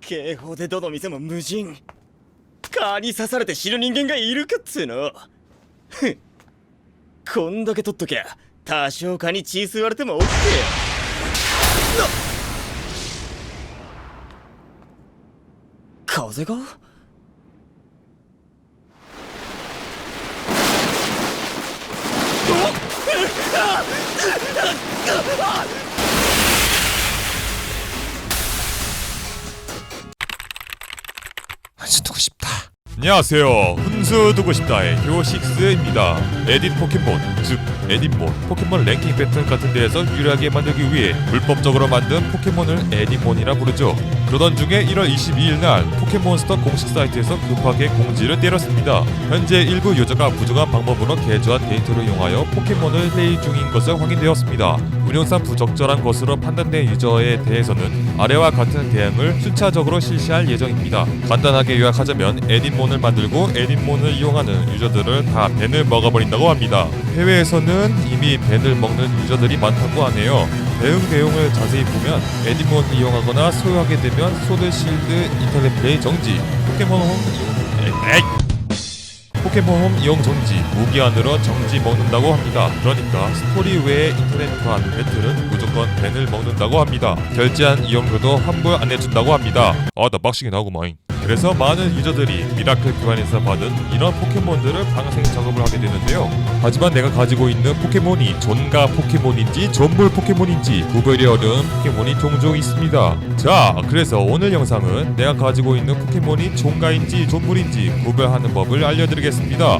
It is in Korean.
警報でどの店も無人。蚊に刺されて死ぬ人間がいるかっつうの。ふんこんだけ取っときゃ多少蚊に血吸われても OK よな風が？한 안녕하세요. 훈수 두고 싶다의 효식스입니다. 에딧 포켓몬, 즉 에딧몬, 포켓몬 랭킹 배틀 같은 데에서 유리하게 만들기 위해 불법적으로 만든 포켓몬을 에딧몬이라 부르죠. 그러던 중에 1월 22일 날 포켓몬스터 공식 사이트에서 급하게 공지를 때렸습니다. 현재 일부 유저가 부정한 방법으로 개조한 데이터를 이용하여 포켓몬을 플레이 중인 것을 확인되었습니다. 운영상 부적절한 것으로 판단된 유저에 대해서는 아래와 같은 대응을 순차적으로 실시할 예정입니다. 간단하게 요약하자면 에딘몬을 만들고 에딘몬을 이용하는 유저들을 다 벤을 먹어버린다고 합니다. 해외에서는 이미 벤을 먹는 유저들이 많다고 하네요. 대응 내용을 자세히 보면 에디몬 이용하거나 소유하게 되면 소드 실드 인터넷 플레이 정지 포켓몬 홈 에이 포켓몬 홈 이용 정지 무기한으로 정지 먹는다고 합니다. 그러니까 스토리 외의 인터넷 간 배틀은 무조건 벤을 먹는다고 합니다. 결제한 이용료도 환불 안 해준다고 합니다. 아 나 빡시게 나오구만. 그래서 많은 유저들이 미라클 교환에서 받은 이런 포켓몬들을 방생 작업을 하게 되는데요. 하지만 내가 가지고 있는 포켓몬이 존가 포켓몬인지 전물 포켓몬인지 구별이 어려운 포켓몬이 종종 있습니다. 자, 그래서 오늘 영상은 내가 가지고 있는 포켓몬이 존가인지 존물인지 구별하는 법을 알려드리겠습니다.